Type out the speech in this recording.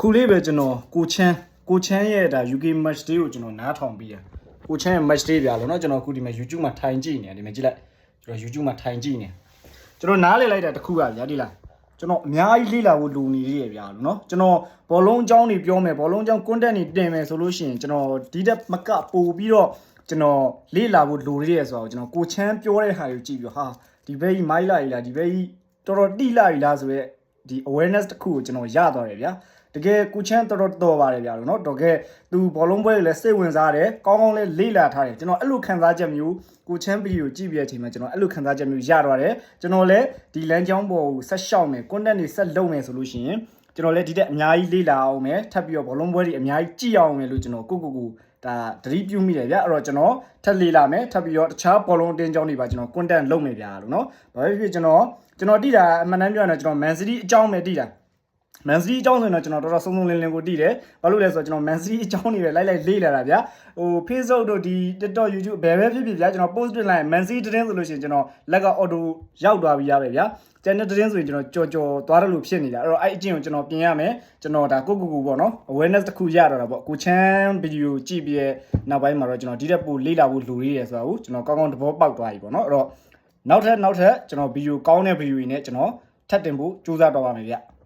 ခုလေးပဲကျွန်တော်ကိုချမ်းကိုချမ်းရဲ့ဒါ UK match day ကိုကျွန်တော်နားထောင်ပြီးရကိုချမ်းရဲ့ match day ပြလို့เนาะကျွန်တော်အခုဒီမှာ YouTube မှာထိုင်ကြည့်နေတယ်ဒီမှာကြည့်လိုက်ကျွန်တော် YouTube မှာထိုင်ကြည့်နေကျွန်တော်နားလေလိုက်တာတစ်ခုကဗျာဒီလားကျွန်တော်အများကြီးလေ့လာဖို့လိုနေသေးတယ်ဗျာလို့เนาะကျွန်တော်ဘောလုံးအကြောင်းတွေပြောမယ်ဘောလုံးအကြောင်း content တွေတင်မယ်ဆိုလို့ရှိရင်ကျွန်တော်ဒီတက်မကပို့ပြီးတော့ကျွန်တော်လေ့လာဖို့လိုသေးတယ်ဆိုတော့ကျွန်တော်ကိုချမ်းပြောတဲ့ဟာကိုကြည့်ပြီးတော့ဟာဒီဘက်ကြီးမိုက်လာကြီးလားဒီဘက်ကြီးတော်တော်တိလာကြီးလားဆိုရဲဒီ awareness တစ်ခုကိုကျွန်တော်ရသွားတယ်ဗျာ တကယ်ကုချမ်းတော်တော်တော်ပါတယ်ဗျာလို့နော်တကယ်သူဘောလုံးပွဲတွေလည်းစိတ်ဝင်စားတယ်ကောင်းကောင်းလေးလေ့လာထားတယ်ကျွန်တော်အဲ့လိုခံစားချက်မျိုးကိုချမ်းဗီဒီယိုကြည့်ပြတဲ့အချိန်မှာကျွန်တော်အဲ့လိုခံစားချက်မျိုးရတော့တယ်ကျွန်တော်လည်းဒီလမ်းကြောင်းပေါ်ကိုဆက်ရှောက်မယ် content တွေဆက်လုပ်မယ်ဆိုလို့ရှိရင်ကျွန်တော်လည်းဒီတက်အများကြီးလေ့လာအောင်မယ်ထပ်ပြီးတော့ဘောလုံးပွဲတွေအများကြီးကြည့်အောင်မယ်လို့ကျွန်တော်ကိုကိုကိုဒါသတိပြုမိတယ်ဗျအဲ့တော့ကျွန်တော်ထပ်လေ့လာမယ်ထပ်ပြီးတော့တခြားဘောလုံးအတင်းကြောင်းတွေပါကျွန်တော် content လုပ်မယ်ဗျာလို့နော်ဘာဖြစ်ဖြစ်ကျွန်တော်ကျွန်တော်တိတာအမှန်တမ်းပြောရရင်ကျွန်တော် Man City အကြောင်းပဲတိတာ မန်စီးအကြောင်းဆိုရင်တော့ကျွန်တော်တော်တော်ဆုံးဆုံးလင်းလင်းကိုတည်တယ်။ဘာလို့လဲဆိုတော့ကျွန်တော်မန်စီးအကြောင်းတွေပဲလိုက်လိုက်လေးလာတာဗျာ။ဟို Facebook တို့ဒီ TikTok YouTube ဘယ်ပဲဖြစ်ဖြစ်ဗျာကျွန်တော် post တင်လိုက်မန်စီးတင်းဆိုလို့ရှိရင်ကျွန်တော်လက်က auto ရောက်သွားပြီရပဲဗျာ။ကျန်တဲ့တင်းဆိုရင်ကျွန်တော်ကြော်ကြော်သွားတယ်လို့ဖြစ်နေတာ။အဲ့တော့အဲ့အကျင့်ကိုကျွန်တော်ပြင်ရမယ်။ကျွန်တော်ဒါကိုကိုကိုပေါ့နော် awareness တစ်ခုရတော့တာပေါ့။ကိုချမ်းဗီဒီယိုကြည့်ပြီးရဲ့နောက်ပိုင်းမှာတော့ကျွန်တော်ဒီတက်ပို့လေးလာဖို့လိုရည်ရယ်ဆိုတာကိုကျွန်တော်ကောင်းကောင်းသဘောပေါက်သွားပြီပေါ့နော်။အဲ့တော့နောက်ထပ်နောက်ထပ်ကျွန်တော်ဗီဒီယိုကောင်းတဲ့ဗီဒီယိုတွေနဲ့ကျွန်တော်ထပ်တင်ဖို့ကြိုးစားတော့ပါမယ်ဗျ။